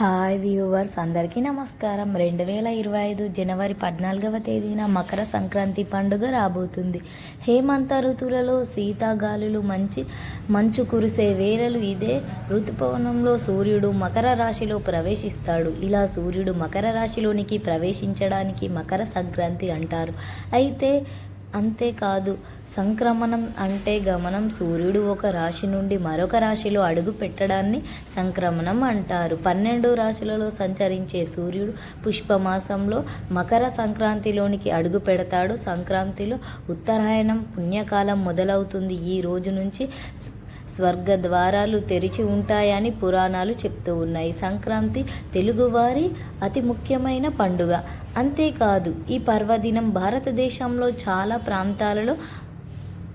Hi viewers అందరికీ నమస్కారం. రెండు వేల ఇరవై ఐదు జనవరి పద్నాలుగవ తేదీన మకర సంక్రాంతి పండుగ రాబోతుంది. హేమంత ఋతువులలో శీతాగాలులు మంచి మంచు కురిసే వేళలు ఇదే. ఋతుపవనంలో సూర్యుడు మకర రాశిలో ప్రవేశిస్తాడు. ఇలా సూర్యుడు మకర రాశిలోనికి ప్రవేశించడానికి మకర సంక్రాంతి అంటారు. అయితే అంతేకాదు సంక్రమణం అంటే గమనం సూర్యుడు ఒక రాశి నుండి మరొక రాశిలో అడుగు పెట్టడాన్ని సంక్రమణం అంటారు. పన్నెండు రాశులలో సంచరించే సూర్యుడు పుష్పమాసంలో మకర సంక్రాంతిలోనికి అడుగు పెడతాడు. సంక్రాంతిలో ఉత్తరాయణం పుణ్యకాలం మొదలవుతుంది. ఈ రోజు నుంచి స్వర్గ ద్వారాలు తెరిచి ఉంటాయని పురాణాలు చెప్తూ ఉన్నాయి. సంక్రాంతి తెలుగువారి అతి ముఖ్యమైన పండుగ. అంతేకాదు ఈ పర్వదినం భారతదేశంలో చాలా ప్రాంతాలలో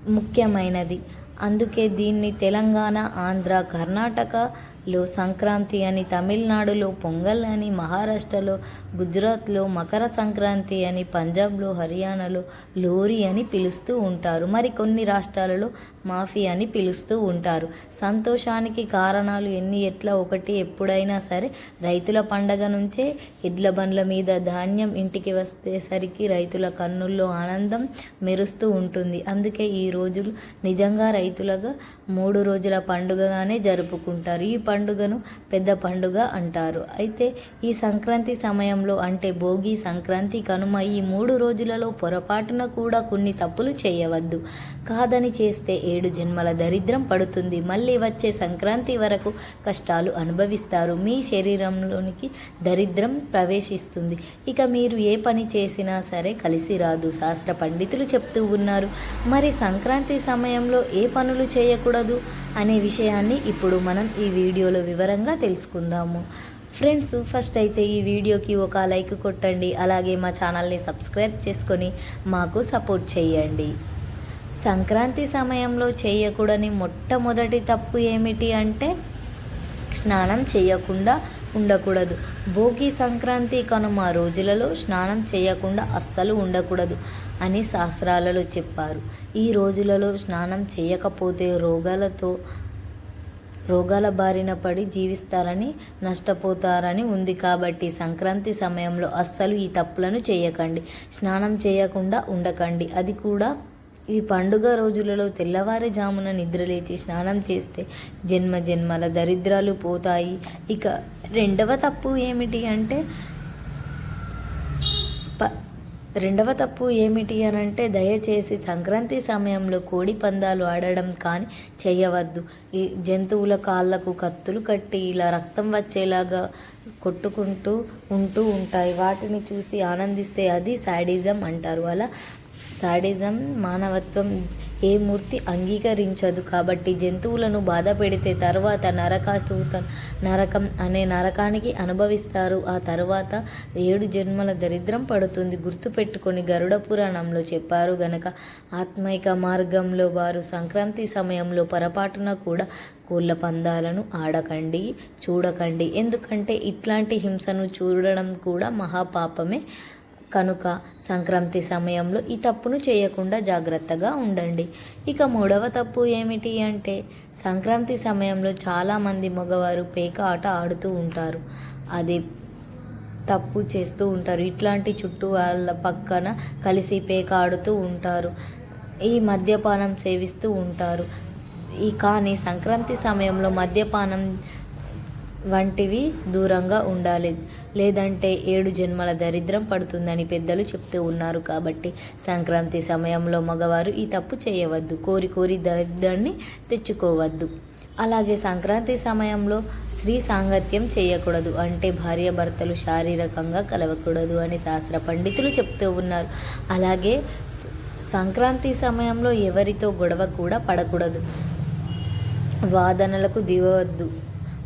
ముఖ్యమైనది. అందుకే దీన్ని తెలంగాణ ఆంధ్ర కర్ణాటక లో సంక్రాంతి అని తమిళనాడులో పొంగల్ అని మహారాష్ట్రలో గుజరాత్లో మకర సంక్రాంతి అని పంజాబ్లో హర్యానాలో లోరీ అని పిలుస్తూ ఉంటారు. మరి కొన్ని రాష్ట్రాలలో మాఫీ అని పిలుస్తూ ఉంటారు. సంతోషానికి కారణాలు ఎన్ని ఎట్లా ఒకటి ఎప్పుడైనా సరే రైతుల పండగ నుంచే ఎడ్ల బండ్ల మీద ధాన్యం ఇంటికి వస్తేసరికి రైతుల కన్నుల్లో ఆనందం మెరుస్తూ ఉంటుంది. అందుకే ఈ రోజులు నిజంగా రైతులుగా మూడు రోజుల పండుగగానే జరుపుకుంటారు. ఈ పండుగను పెద్ద పండుగ అంటారు. అయితే ఈ సంక్రాంతి సమయంలో అంటే భోగి సంక్రాంతి కనుమ ఈ మూడు రోజులలో పొరపాటున కూడా కొన్ని తప్పులు చేయవద్దు. కాదని చేస్తే ఏడు జన్మల దరిద్రం పడుతుంది. మళ్ళీ వచ్చే సంక్రాంతి వరకు కష్టాలు అనుభవిస్తారు. మీ శరీరంలోనికి దరిద్రం ప్రవేశిస్తుంది. ఇక మీరు ఏ పని చేసినా సరే కలిసి రాదు. శాస్త్ర పండితులు చెప్తూ ఉన్నారు మరి సంక్రాంతి సమయంలో ఏ పనులు చేయకూడదు? అనే విషయాన్ని ఇప్పుడు మనం ఈ వీడియోలో వివరంగా తెలుసుకుందాము. ఫ్రెండ్స్ ఫస్ట్ అయితే ఈ వీడియోకి ఒక లైక్ కొట్టండి. అలాగే మా ఛానల్ని సబ్స్క్రైబ్ చేసుకొని మాకు సపోర్ట్ చేయండి. సంక్రాంతి సమయంలో చేయకూడని మొట్టమొదటి తప్పు ఏమిటి అంటే స్నానం చేయకుండా ఉండకూడదు. భోగి సంక్రాంతి కనుమ రోజులలో స్నానం చేయకుండా అస్సలు ఉండకూడదు అని శాస్త్రాలలో చెప్పారు. ఈ రోజులలో స్నానం చేయకపోతే రోగాలతో రోగాల బారిన పడి జీవిస్తారని నష్టపోతారని ఉంది కాబట్టి సంక్రాంతి సమయంలో అస్సలు ఈ తప్పులను చేయకండి. స్నానం చేయకుండా ఉండకండి. అది కూడా ఈ పండుగ రోజులలో తెల్లవారుజామున నిద్రలేచి స్నానం చేస్తే జన్మ జన్మల దరిద్రాలు పోతాయి. ఇక రెండవ తప్పు ఏమిటి అంటే ప రెండవ తప్పు ఏమిటి అని అంటే దయచేసి సంక్రాంతి సమయంలో కోడి పందాలు ఆడడం కానీ చేయవద్దు. ఈ జంతువుల కాళ్ళకు కత్తులు కట్టి ఇలా రక్తం వచ్చేలాగా కొట్టుకుంటూ ఉంటూ ఉంటాయి. వాటిని చూసి ఆనందిస్తే అది సాడిజం అంటారు. అలా సాడిజం మానవత్వం ఏ మూర్తి అంగీకరించదు. కాబట్టి జంతువులను బాధ పెడితే తర్వాత నరకాసూత నరకం అనే నరకానికి అనుభవిస్తారు. ఆ తర్వాత ఏడు జన్మల దరిద్రం పడుతుంది. గుర్తుపెట్టుకొని గరుడ పురాణంలో చెప్పారు గనక ఆత్మైక మార్గంలో వారు సంక్రాంతి సమయంలో పొరపాటున కూడా కోళ్ళ పందాలను ఆడకండి చూడకండి. ఎందుకంటే ఇట్లాంటి హింసను చూడడం కూడా మహాపాపమే. కనుక సంక్రాంతి సమయంలో ఈ తప్పును చేయకుండా జాగ్రత్తగా ఉండండి. ఇక మూడవ తప్పు ఏమిటి అంటే సంక్రాంతి సమయంలో చాలామంది మగవారు పేక ఆట ఆడుతూ ఉంటారు. అది తప్పు చేస్తూ ఉంటారు. ఇట్లాంటి చుట్టూ వాళ్ళ పక్కన కలిసి పేక ఆడుతూ ఉంటారు. ఈ మద్యపానం సేవిస్తూ ఉంటారు. ఈ కానీ సంక్రాంతి సమయంలో మద్యపానం వంటివి దూరంగా ఉండాలి. లేదంటే ఏడు జన్మల దరిద్రం పడుతుందని పెద్దలు చెప్తూ ఉన్నారు కాబట్టి సంక్రాంతి సమయంలో మగవారు ఈ తప్పు చేయవద్దు. కోరి కోరి దరిద్రాన్ని తెచ్చుకోవద్దు. అలాగే సంక్రాంతి సమయంలో స్త్రీ సాంగత్యం చేయకూడదు. అంటే భార్యాభర్తలు శారీరకంగా కలవకూడదు అని శాస్త్ర పండితులు చెప్తూ ఉన్నారు. అలాగే సంక్రాంతి సమయంలో ఎవరితో గొడవ కూడా పడకూడదు. వాదనలకు దిగవద్దు.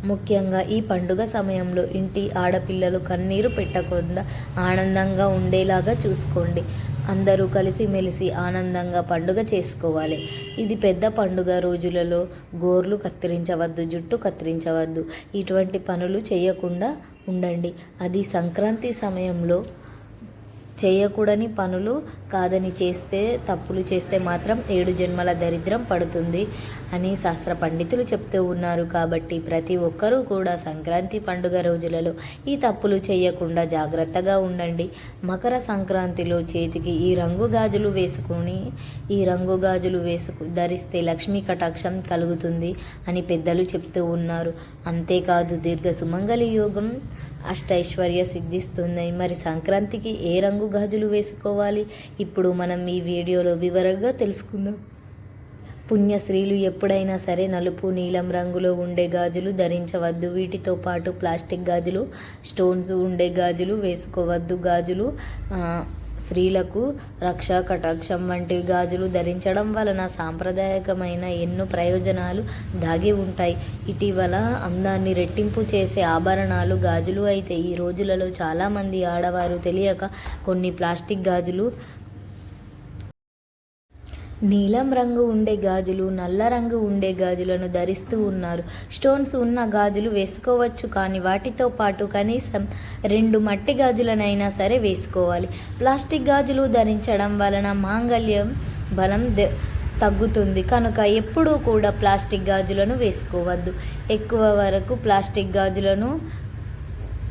ముఖ్యంగా ఈ పండుగ సమయంలో ఇంటి ఆడపిల్లలు కన్నీరు పెట్టకుండా ఆనందంగా ఉండేలాగా చూసుకోండి. అందరూ కలిసిమెలిసి ఆనందంగా పండుగ చేసుకోవాలి. ఇది పెద్ద పండుగ రోజులలో గోర్లు కత్తిరించవద్దు జుట్టు కత్తిరించవద్దు. ఇటువంటి పనులు చేయకుండా ఉండండి. అది సంక్రాంతి సమయంలో చేయకూడని పనులు కాదని చేస్తే తప్పులు చేస్తే మాత్రం ఏడు జన్మల దరిద్రం పడుతుంది అని శాస్త్ర పండితులు చెప్తూ ఉన్నారు. కాబట్టి ప్రతి ఒక్కరూ కూడా సంక్రాంతి పండుగ రోజులలో ఈ తప్పులు చేయకుండా జాగ్రత్తగా ఉండండి. మకర సంక్రాంతిలో చేతికి ఈ రంగు గాజులు వేసుకొని ఈ రంగు గాజులు వేసుకు ధరిస్తే లక్ష్మీ కటాక్షం కలుగుతుంది అని పెద్దలు చెప్తూ ఉన్నారు. అంతేకాదు దీర్ఘ సుమంగళి యోగం అష్టైశ్వర్య సిద్ధిస్తుంది మరి సంక్రాంతికి ఏ రంగు గాజులు వేసుకోవాలి? ఇప్పుడు మనం ఈ వీడియోలో వివరంగా తెలుసుకుందాం. పుణ్యశ్రీలు ఎప్పుడైనా సరే నలుపు నీలం రంగులో ఉండే గాజులు ధరించవద్దు. వీటితో పాటు ప్లాస్టిక్ గాజులు స్టోన్స్ ఉండే గాజులు వేసుకోవద్దు. గాజులు స్త్రీలకు రక్షా కటాక్షం వంటి గాజులు ధరించడం వలన సాంప్రదాయకమైన ఎన్నో ప్రయోజనాలు దాగి ఉంటాయి. ఇటీవల అందాన్ని రెట్టింపు చేసే ఆభరణాలు గాజులు అయితే ఈ రోజులలో చాలామంది ఆడవారు తెలియక కొన్ని ప్లాస్టిక్ గాజులు నీలం రంగు ఉండే గాజులు నల్ల రంగు ఉండే గాజులను ధరిస్తూ ఉన్నారు. స్టోన్స్ ఉన్న గాజులు వేసుకోవచ్చు కానీ వాటితో పాటు కనీసం రెండు మట్టి గాజులనైనా సరే వేసుకోవాలి. ప్లాస్టిక్ గాజులు ధరించడం వలన మాంగల్యం బలం తగ్గుతుంది. కనుక ఎప్పుడూ కూడా ప్లాస్టిక్ గాజులను వేసుకోవద్దు. ఎక్కువ వరకు ప్లాస్టిక్ గాజులను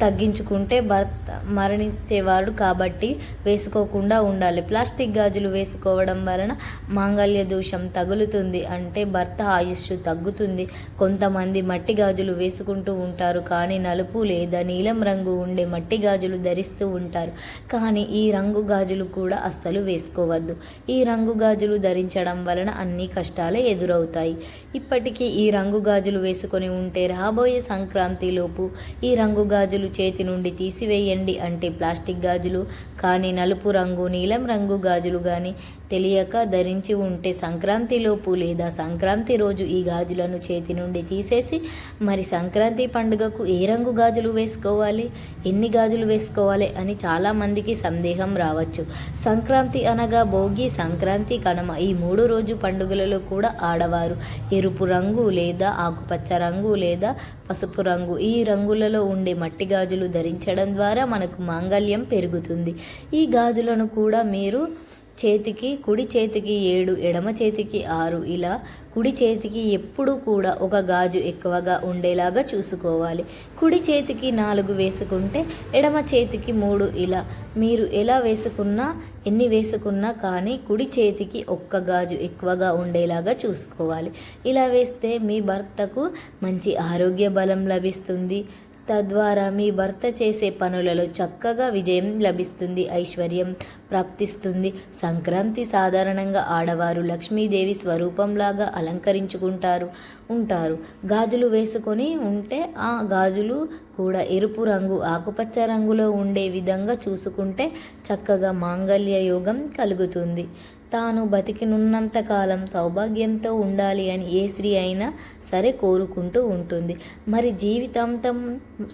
తగ్గించుకుంటే భర్త మరణించేవాడు కాబట్టి వేసుకోకుండా ఉండాలి. ప్లాస్టిక్ గాజులు వేసుకోవడం వలన మాంగళ్య దోషం తగులుతుంది అంటే భర్త ఆయుష్ తగ్గుతుంది. కొంతమంది మట్టి గాజులు వేసుకుంటూ ఉంటారు కానీ నలుపు లేదా నీలం రంగు ఉండే మట్టి గాజులు ధరిస్తూ ఉంటారు. కానీ ఈ రంగు గాజులు కూడా అస్సలు వేసుకోవద్దు. ఈ రంగు గాజులు ధరించడం వలన అన్ని కష్టాలే ఎదురవుతాయి. ఇప్పటికీ ఈ రంగు గాజులు వేసుకొని ఉంటే రాబోయే సంక్రాంతిలోపు ఈ రంగు గాజులు చేతి నుండి తీసివేయండి అంటే ప్లాస్టిక్ గాజులు కానీ నలుపు రంగు నీలం రంగు గాజులు కానీ తెలియక ధరించి ఉంటే సంక్రాంతిలోపు లేదా సంక్రాంతి రోజు ఈ గాజులను చేతి నుండి తీసేసి మరి సంక్రాంతి పండుగకు ఏ రంగు గాజులు వేసుకోవాలి? ఎన్ని గాజులు వేసుకోవాలి? అని చాలామందికి సందేహం రావచ్చు. సంక్రాంతి అనగా భోగి సంక్రాంతి కనుమ. ఈ మూడు రోజు పండుగలలో కూడా ఆడవారు ఎరుపు రంగు లేదా ఆకుపచ్చ రంగు లేదా పసుపు రంగు ఈ రంగులలో ఉండే మట్టి గాజులు ధరించడం ద్వారా మనకు మాంగళ్యం పెరుగుతుంది. ఈ గాజులను కూడా మీరు చేతికి కుడి చేతికి ఏడు ఎడమ చేతికి ఆరు. ఇలా కుడి చేతికి ఎప్పుడూ కూడా ఒక గాజు ఎక్కువగా ఉండేలాగా చూసుకోవాలి. కుడి చేతికి నాలుగు వేసుకుంటే ఎడమ చేతికి మూడు. ఇలా మీరు ఎలా వేసుకున్నా ఎన్ని వేసుకున్నా కానీ కుడి చేతికి ఒక్క గాజు ఎక్కువగా ఉండేలాగా చూసుకోవాలి. ఇలా వేస్తే మీ భర్తకు మంచి ఆరోగ్య బలం లభిస్తుంది. తద్వారా మీ భర్త చేసే పనులలో చక్కగా విజయం లభిస్తుంది ఐశ్వర్యం ప్రాప్తిస్తుంది. సంక్రాంతి సాధారణంగా ఆడవారు లక్ష్మీదేవి స్వరూపంలాగా అలంకరించుకుంటారు ఉంటారు. గాజులు వేసుకొని ఉంటే ఆ గాజులు కూడా ఎరుపు రంగు ఆకుపచ్చ రంగులో ఉండే విధంగా చూసుకుంటే చక్కగా మాంగళ్య యోగం కలుగుతుంది. తాను బతికినున్నంత కాలం సౌభాగ్యంతో ఉండాలి అని ఏ స్త్రీ అయినా సరే కోరుకుంటూ ఉంటుంది. మరి జీవితాంతం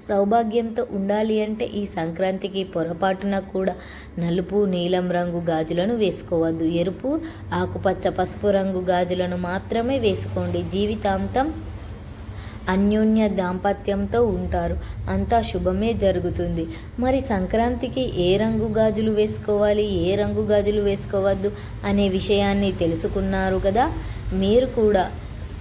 సౌభాగ్యంతో ఉండాలి అంటే ఈ సంక్రాంతికి పొరపాటున కూడా నలుపు నీలం రంగు గాజులను వేసుకోవద్దు. ఎరుపు ఆకుపచ్చ పసుపు రంగు గాజులను మాత్రమే వేసుకోండి. జీవితాంతం అన్యోన్య దాంపత్యంతో ఉంటారు. అంతా శుభమే జరుగుతుంది. మరి సంక్రాంతికి ఏ రంగు గాజులు వేసుకోవాలి? ఏ రంగు గాజులు వేసుకోవద్దు? అనే విషయాన్ని తెలుసుకున్నారు కదా? మీరు కూడా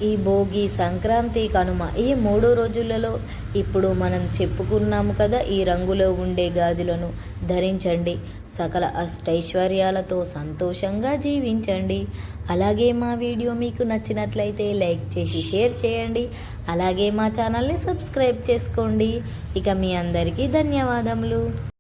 ఈ భోగి సంక్రాంతి కనుమ ఈ మూడు రోజులలో ఇప్పుడు మనం చెప్పుకున్నాము కదా ఈ రంగులో ఉండే గాజులను ధరించండి. సకల అష్టైశ్వర్యాలతో సంతోషంగా జీవించండి. అలాగే మా వీడియో మీకు నచ్చినట్లయితే లైక్ చేసి షేర్ చేయండి. అలాగే మా ఛానల్ని సబ్స్క్రైబ్ చేసుకోండి. ఇక మీ అందరికీ ధన్యవాదములు.